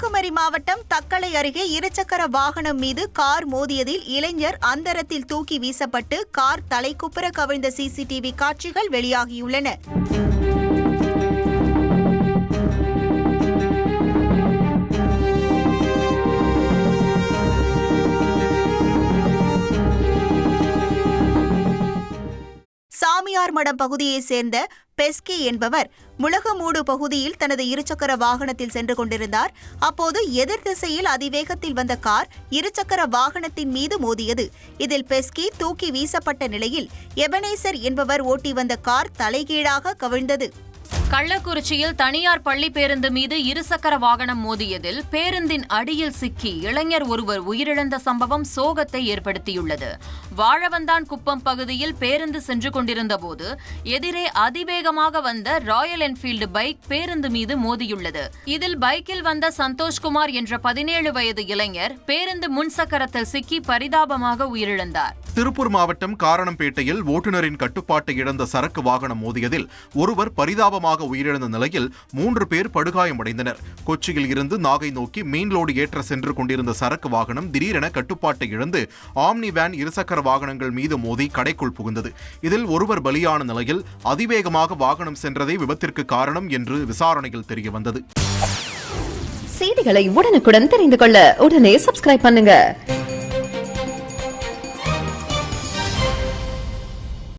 கன்னியாகுமரி மாவட்டம் தக்கலை அருகே இருசக்கர வாகனம் மீது கார் மோதியதில் இளைஞர் அந்தரத்தில் தூக்கி வீசப்பட்டு கார் தலைக்குப்புற கவிழ்ந்த சிசிடிவி காட்சிகள் வெளியாகியுள்ளன. சாமியார் மடம் பகுதியைச் சேர்ந்த பெஸ்கி என்பவர் முழகமூடு பகுதியில் தனது இருசக்கர வாகனத்தில் சென்று கொண்டிருந்தார். அப்போது எதிர் திசையில் அதிவேகத்தில் வந்த கார் இருசக்கர வாகனத்தின் மீது மோதியது. இதில் பெஸ்கி தூக்கி வீசப்பட்ட நிலையில் எபனேசர் என்பவர் ஓட்டி வந்த கார் தலைகீழாக கவிழ்ந்தது. கள்ளக்குறிச்சியில் தனியார் பள்ளி பேருந்து மீது இருசக்கர வாகனம் மோதியதில் பேருந்தின் அடியில் சிக்கி இளைஞர் ஒருவர் உயிரிழந்த சம்பவம் சோகத்தை ஏற்படுத்தியுள்ளது. வாழவந்தான் குப்பம் பகுதியில் பேருந்து சென்று கொண்டிருந்தபோது எதிரே அதிவேகமாக வந்த ராயல் என்ஃபீல்டு பைக் பேருந்து மீது மோதியுள்ளது. இதில் பைக்கில் வந்த சந்தோஷ்குமார் என்ற பதினேழு வயது இளைஞர் பேருந்து முன்சக்கரத்தில் சிக்கி பரிதாபமாக உயிரிழந்தார். திருப்பூர் மாவட்டம் காரணம்பேட்டையில் ஓட்டுநரின் கட்டுப்பாட்டை இழந்த சரக்கு வாகனம் மோதியதில் ஒருவர் பரிதாபமாக உயிரிழந்த நிலையில் மூன்று பேர் படுகாயமடைந்தனர். கொச்சியில் இருந்து நாகை நோக்கி மெயின் லோடு ஏற்ற சென்று கொண்டிருந்த சரக்கு வாகனம் திடீரென கட்டுப்பாட்டை இழந்து ஆம்னி வேன் இருசக்கர வாகனங்கள் மீது மோதி கடைக்குள் புகுந்தது. இதில் ஒருவர் பலியான நிலையில் அதிவேகமாக வாகனம் சென்றதே விபத்திற்கு காரணம் என்று விசாரணையில் தெரியவந்தது. செய்திகளை உடனுக்குடன் தெரிந்து கொள்ள உடனே சப்ஸ்கிரைப் பண்ணுங்க.